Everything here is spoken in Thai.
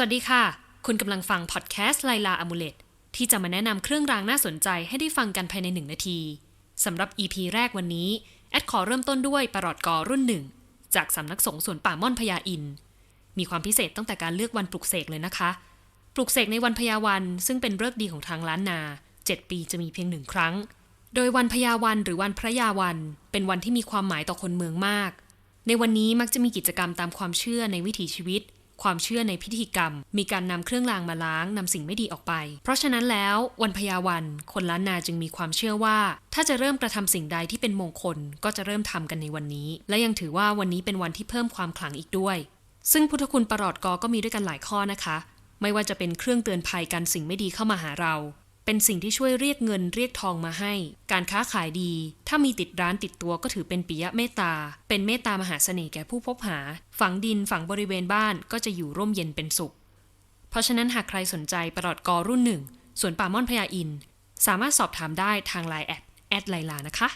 วัสดีค่ะ คุณกำลังฟังพอดแคสต์ไลลาอมูเลตที่จะมาแนะนำเครื่องรางน่าสนใจให้ได้ฟังกันภายในหนึ่งนาทีสำหรับ EP แรกวันนี้ แอดขอเริ่มต้นด้วยปรอดกอรุ่นหนึ่ง จากสำนักสงฆ์สวนป่าม่อนพญาอิน มีความพิเศษตั้งแต่การเลือกวันปลุกเสกเลยนะคะ ปลุกเสกในวันพญาวันซึ่งเป็นฤกษ์ดีของทางล้านนา 7 ปีจะมีเพียงหนึ่งครั้ง โดยวันพญาวันหรือวันพระยาวัน เป็นวันที่มีความหมายต่อคนเมืองมาก ในวันนี้มักจะมีกิจกรรมตามความเชื่อในวิถีชีวิต ความเชื่อในพิธีกรรม มีการนำเครื่องรางมาล้างนำสิ่งไม่ดีออกไป เพราะฉะนั้นแล้ววันพยาวันคนล้านนาจึงมีความเชื่อว่า ถ้าจะเริ่มกระทำสิ่งใดที่เป็นมงคลก็จะเริ่มทำกันในวันนี้ และยังถือว่าวันนี้เป็นวันที่เพิ่มความขลังอีกด้วย ซึ่งพุทธคุณประหลอดกอก็มีด้วยกันหลายข้อนะคะ ไม่ว่าจะเป็นเครื่องเตือนภัยกันสิ่งไม่ดีเข้ามาหาเรา เป็นสิ่งที่ช่วยเรียกเงินเรียกทองมาให้ การค้าขายดี ถ้ามีติดร้านติดตัวก็ถือเป็นปิยะเมตตา เป็นเมตตามหาเสน่ห์แก่ผู้พบหา ฝังดินฝังบริเวณบ้านก็จะอยู่ร่มเย็นเป็นสุข เพราะฉะนั้นหากใครสนใจประหลอดกอรุ่นหนึ่งสวนป่าม่อนพญาอิน สามารถสอบถามได้ทางไลน์แอดแอดไลลานะคะ